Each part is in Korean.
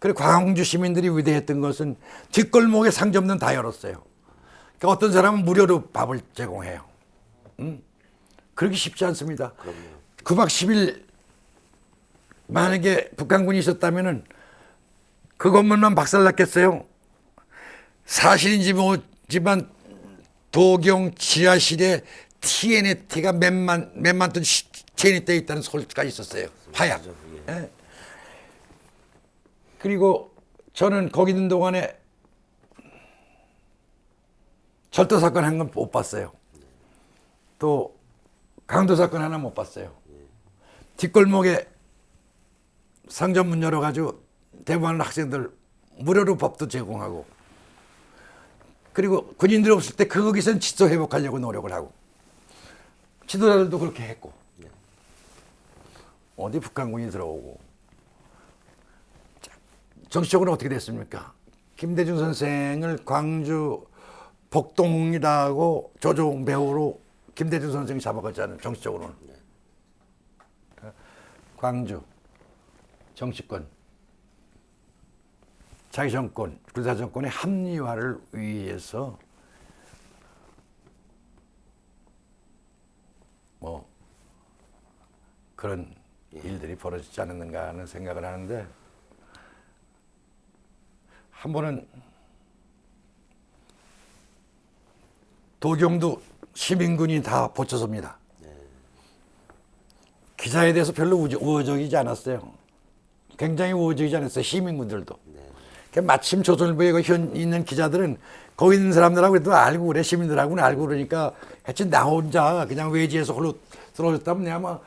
그리고 광주 시민들이 위대했던 것은 뒷골목에 상점은 다 열었어요. 그러니까 어떤 사람은 무료로 밥을 제공해요. 음? 그렇게 쉽지 않습니다. 9박 10일 만약에 북한군이 있었다면은 그 건물만 박살났겠어요. 사실인지 뭐지만 도경 지하실에 TNT가 몇만 몇만 톤떼 있다는 소리가 있었어요. 화약. 예. 그리고 저는 거기 있는 동안에 철도 사건 한 건 못 봤어요. 또 강도 사건 하나 못 봤어요. 뒷골목에 상점 문 열어가지고 대부분 학생들 무료로 밥도 제공하고 그리고 군인들 없을 때그 거기선 질서 회복하려고 노력을 하고 지도자들도 그렇게 했고 어디 북한군이 들어오고 자, 정치적으로 어떻게 됐습니까? 김대중 선생을 광주 복동이라고 조종 배우로 김대중 선생이 잡아갔잖아요. 정치적으로는 광주 정치권 자기 정권 군사 정권의 합리화를 위해서 뭐 그런 일들이 벌어지지 않았는가 하는 생각을 하는데 한 번은 도경도 시민군이 다 보쳐섭니다. 기자에 대해서 별로 우호적이지 않았어요. 굉장히 우호적이지 않았어요. 시민군들도. 그 마침 조선일보에 그현 있는 기자들은 거기 있는 사람들하고 그래도 알고 그래 시민들하고는 알고 그러니까 하여튼 나 혼자 그냥 외지에서 홀로 들어오셨다면 내가 막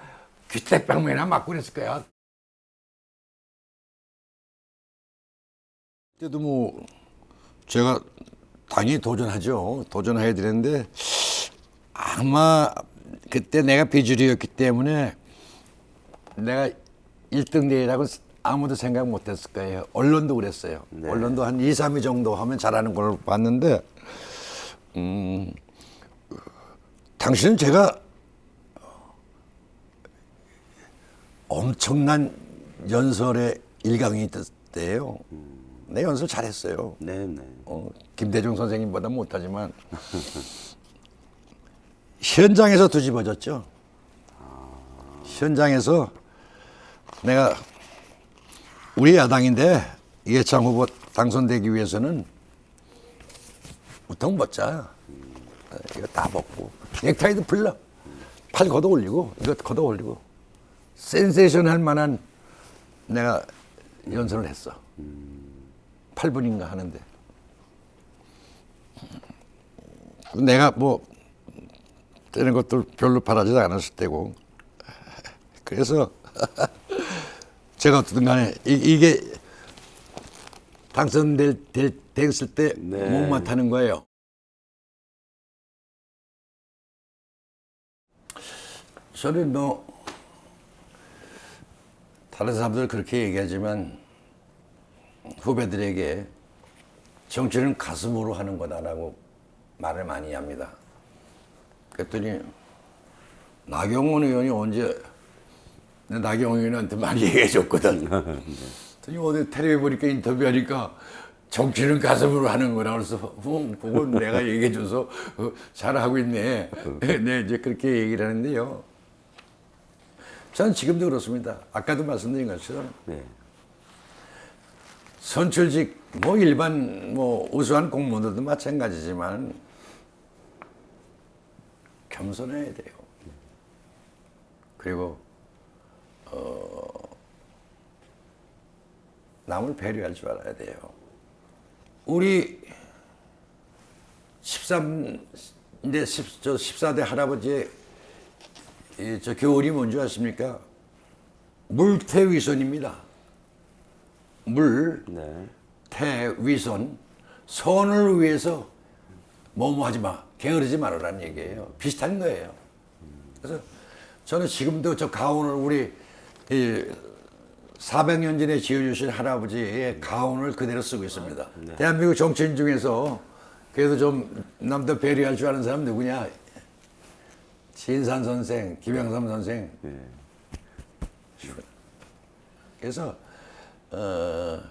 귀택방면이나 맞고 그랬을 거야. 그때도 뭐 제가 당연히 도전하죠. 도전해야 되는데 아마 그때 내가 비주류였기 때문에 내가 1등 내라고 아무도 생각 못 했을 거예요. 언론도 그랬어요. 언론도 한 2, 3위 정도 하면 잘하는 걸 봤는데, 음, 당신은 제가 엄청난 연설의 일강이 있었대요. 내 연설 잘했어요. 네, 네. 어, 김대중 선생님보다 못하지만 현장에서 뒤집어졌죠. 현장에서 내가 우리 야당인데 이해창 후보 당선되기 위해서는 우통 벗자. 어, 이거 다 벗고 넥타이도 풀러 팔 걷어 올리고 이거 걷어 올리고 센세이션 할 만한 내가 연설을 했어. 8분인가 하는데 내가 뭐 되는 것들 별로 바라지도 않았을 때고 그래서 제가 어쨌든 간에 이, 게 당선될 될, 됐을 때 네. 못마타는 거예요. 저는 뭐 다른 사람들 그렇게 얘기하지만 후배들에게 정치는 가슴으로 하는 거다라고 말을 많이 합니다. 그랬더니 나경원 의원이 언제 내 나경원 의원한테 많이 얘기해 줬거든. 그랬더니 어디 텔레비 보니까 인터뷰하니까 정치는 가슴으로 하는 거라 그래서 어, 그건 내가 얘기해 줘서 어, 잘하고 있네. 네, 이제 그렇게 얘기를 하는데요. 저는 지금도 그렇습니다. 아까도 말씀드린 것처럼 네. 선출직 뭐 일반 뭐 우수한 공무원들도 마찬가지지만 겸손해야 돼요. 그리고 어 남을 배려할 줄 알아야 돼요. 우리 13, 인데 10, 저 14대 할아버지의 이, 저 교훈이 뭔지 아십니까? 물태위선입니다. 물, 네. 태 위선, 선을 위해서 뭐뭐 하지 마, 게으르지 말아라는 얘기예요. 비슷한 거예요. 그래서 저는 지금도 저 가운을 우리 이 400년 전에 지어주신 할아버지의 가운을 그대로 쓰고 있습니다. 대한민국 정치인 중에서 그래도 좀 남들 배려할 줄 아는 사람 누구냐? 진산 선생, 김영삼 선생. 그래서 어.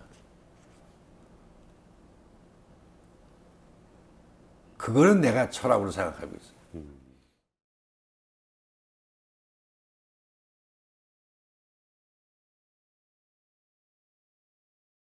그거는 내가 철학으로 생각하고 있어. 음.